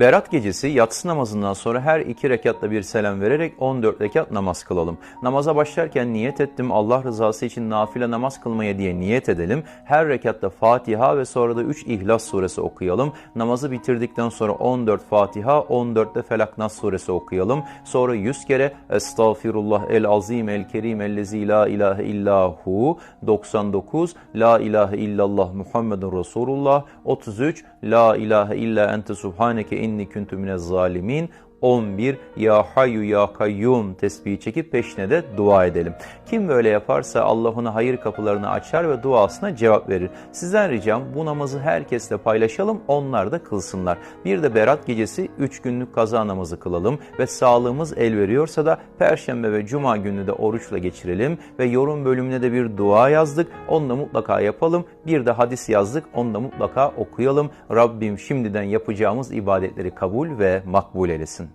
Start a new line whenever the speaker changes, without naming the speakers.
Berat gecesi yatsı namazından sonra her iki rekatta bir selam vererek 14 rekat namaz kılalım. Namaza başlarken niyet ettim Allah rızası için nafile namaz kılmaya diye niyet edelim. Her rekatta Fatiha ve sonra da 3 İhlas suresi okuyalım. Namazı bitirdikten sonra 14 Fatiha, 14 de Felak Nas suresi okuyalım. Sonra 100 kere Estağfirullah el azim el kerim ellezi la ilahe illahu 99 La ilahe illallah Muhammedun Resulullah 33 La ilahe illa ente subhaneke inni kuntu minez zalimin 11 Ya Hayyu Ya Kayyum tesbihi çekip peşine de dua edelim. Kim böyle yaparsa Allah ona hayır kapılarını açar ve duasına cevap verir. Sizden ricam bu namazı herkesle paylaşalım, onlar da kılsınlar. Bir de Berat gecesi 3 günlük kaza namazı kılalım ve sağlığımız el veriyorsa da Perşembe ve Cuma günü de oruçla geçirelim ve yorum bölümüne de bir dua yazdık. Onu da mutlaka yapalım. Bir de hadis yazdık. Onu da mutlaka okuyalım. Rabbim şimdiden yapacağımız ibadetleri kabul ve makbul eylesin.